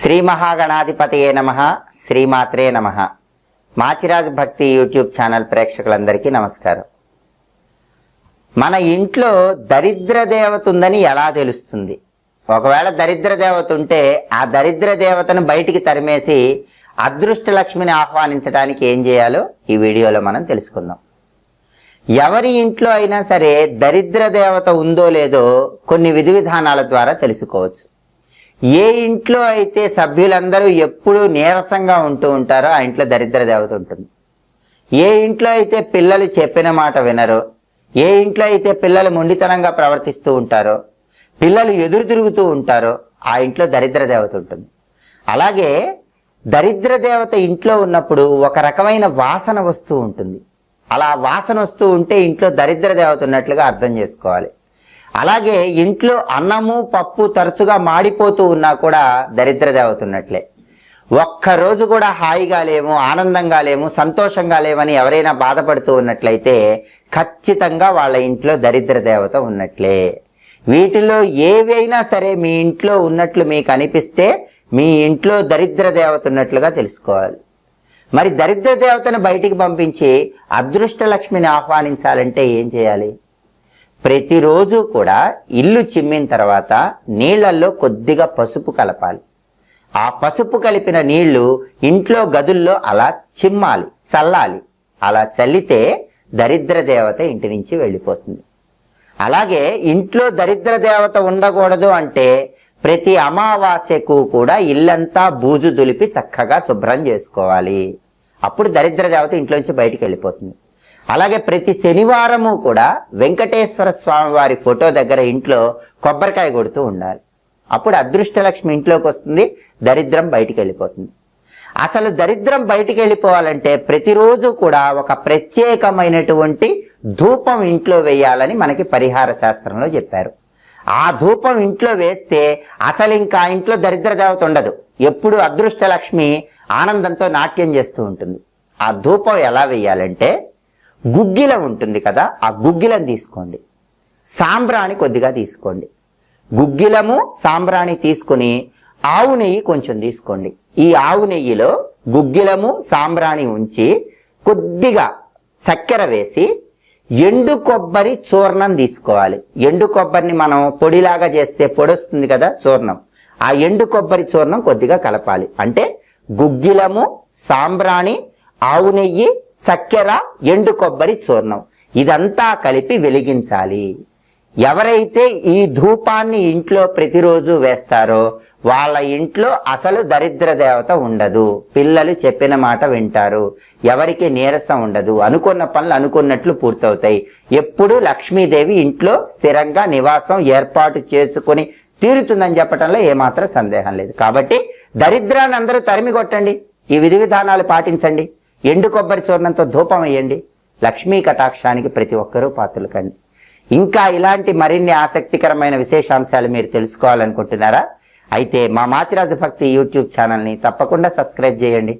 శ్రీ మహాగణాధిపతయే నమ శ్రీమాత్రే నమ. మాచిరాజు భక్తి యూట్యూబ్ ఛానల్ ప్రేక్షకులందరికీ నమస్కారం. మన ఇంట్లో దరిద్ర దేవత ఉందని ఎలా తెలుస్తుంది? ఒకవేళ దరిద్ర దేవత ఉంటే ఆ దరిద్ర దేవతను బయటికి తరిమేసి అదృష్ట లక్ష్మిని ఆహ్వానించడానికి ఏం చేయాలో ఈ వీడియోలో మనం తెలుసుకుందాం. ఎవరి ఇంట్లో అయినా సరే దరిద్ర దేవత ఉందో లేదో కొన్ని విధి విధానాల ద్వారా తెలుసుకోవచ్చు. ఏ ఇంట్లో అయితే సభ్యులందరూ ఎప్పుడూ నీరసంగా ఉంటూ ఉంటారో ఆ ఇంట్లో దరిద్ర దేవత ఉంటుంది. ఏ ఇంట్లో అయితే పిల్లలు చెప్పిన మాట వినరో ఏ ఇంట్లో అయితే పిల్లలు మొండితనంగా ప్రవర్తిస్తూ ఉంటారో పిల్లలు ఎదురు తిరుగుతూ ఉంటారో ఆ ఇంట్లో దరిద్ర దేవత ఉంటుంది. అలాగే దరిద్ర దేవత ఇంట్లో ఉన్నప్పుడు ఒక రకమైన వాసన వస్తూ ఉంటుంది. అలా వాసన వస్తూ ఉంటే ఇంట్లో దరిద్ర దేవత ఉన్నట్లుగా అర్థం చేసుకోవాలి. అలాగే ఇంట్లో అన్నము పప్పు తరచుగా మాడిపోతూ ఉన్నా కూడా దరిద్ర దేవత ఉన్నట్లే ఒక్కరోజు కూడా హాయిగా లేము ఆనందంగా లేము సంతోషంగా లేమని ఎవరైనా బాధపడుతూ ఉన్నట్లయితే ఖచ్చితంగా వాళ్ళ ఇంట్లో దరిద్ర దేవత ఉన్నట్లే. వీటిలో ఏవైనా సరే మీ ఇంట్లో ఉన్నట్లు మీకు అనిపిస్తే మీ ఇంట్లో దరిద్ర దేవత ఉన్నట్లుగా తెలుసుకోవాలి. మరి దరిద్ర దేవతను బయటికి పంపించి అదృష్ట లక్ష్మిని ఆహ్వానించాలంటే ఏం చేయాలి? ప్రతిరోజు కూడా ఇల్లు చిమ్మిన తర్వాత నీళ్ళల్లో కొద్దిగా పసుపు కలపాలి. ఆ పసుపు కలిపిన నీళ్ళు ఇంట్లో గదుల్లో అలా చిమ్మాలి చల్లాలి. అలా చల్లితే దరిద్ర దేవత ఇంటి నుంచి వెళ్ళిపోతుంది. అలాగే ఇంట్లో దరిద్ర దేవత ఉండకూడదు అంటే ప్రతి అమావాస్యకు కూడా ఇల్లంతా బూజు దులిపి చక్కగా శుభ్రం చేసుకోవాలి. అప్పుడు దరిద్ర దేవత ఇంట్లోంచి బయటికి వెళ్ళిపోతుంది. అలాగే ప్రతి శనివారము కూడా వెంకటేశ్వర స్వామి వారి ఫోటో దగ్గర ఇంట్లో కొబ్బరికాయ కొడుతూ ఉండాలి. అప్పుడు అదృష్టలక్ష్మి ఇంట్లోకి వస్తుంది దరిద్రం బయటికి వెళ్ళిపోతుంది. అసలు దరిద్రం బయటికి వెళ్ళిపోవాలంటే ప్రతిరోజు కూడా ఒక ప్రత్యేకమైనటువంటి ధూపం ఇంట్లో వేయాలని మనకి పరిహార శాస్త్రంలో చెప్పారు. ఆ ధూపం ఇంట్లో వేస్తే అసలు ఇంకా ఇంట్లో దరిద్ర దేవత ఉండదు. ఎప్పుడు అదృష్టలక్ష్మి ఆనందంతో నాట్యం చేస్తూ ఉంటుంది. ఆ ధూపం ఎలా వేయాలంటే గుగ్గిలం ఉంటుంది కదా ఆ గుగ్గిలను తీసుకోండి. సాంబ్రాణి కొద్దిగా తీసుకోండి. గుగ్గిలము సాంబ్రాణి తీసుకుని ఆవు నెయ్యి కొంచెం తీసుకోండి. ఈ ఆవు నెయ్యిలో గుగ్గిలము సాంబ్రాణి ఉంచి కొద్దిగా చక్కెర వేసి ఎండు కొబ్బరి చూర్ణం తీసుకోవాలి. ఎండు కొబ్బరిని మనం పొడిలాగా చేస్తే పొడొస్తుంది కదా చూర్ణం. ఆ ఎండు కొబ్బరి చూర్ణం కొద్దిగా కలపాలి. అంటే గుగ్గిలము సాంబ్రాణి ఆవు నెయ్యి చక్కెర ఎండు కొబ్బరి చూర్ణం. ఇదంతా కలిపి వెలిగించాలి. ఎవరైతే ఈ ధూపాన్ని ఇంట్లో ప్రతిరోజు వేస్తారో వాళ్ళ ఇంట్లో అసలు దరిద్ర దేవత ఉండదు. పిల్లలు చెప్పిన మాట వింటారు. ఎవరికి నీరసం ఉండదు. అనుకున్న పనులు అనుకున్నట్లు పూర్తవుతాయి. ఎప్పుడు లక్ష్మీదేవి ఇంట్లో స్థిరంగా నివాసం ఏర్పాటు చేసుకుని తీరుతుందని చెప్పడంలో ఏమాత్రం సందేహం లేదు. కాబట్టి దరిద్రాన్ని అందరూ తరిమి కొట్టండి ఈ విధి విధానాలు పాటించండి. ఎండు కొబ్బరి చూర్ణంతో ధూపం వేయండి. లక్ష్మీ కటాక్షానికి ప్రతి ఒక్కరూ పాత్రలు కండి ఇంకా ఇలాంటి మరిన్ని ఆసక్తికరమైన విశేషాంశాలు మీరు తెలుసుకోవాలనుకుంటున్నారా? అయితే మా మాచిరాజు భక్తి యూట్యూబ్ ఛానల్ని తప్పకుండా సబ్స్క్రైబ్ చేయండి.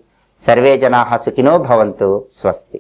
సర్వే జనా సుఖినో భవంతు స్వస్తి.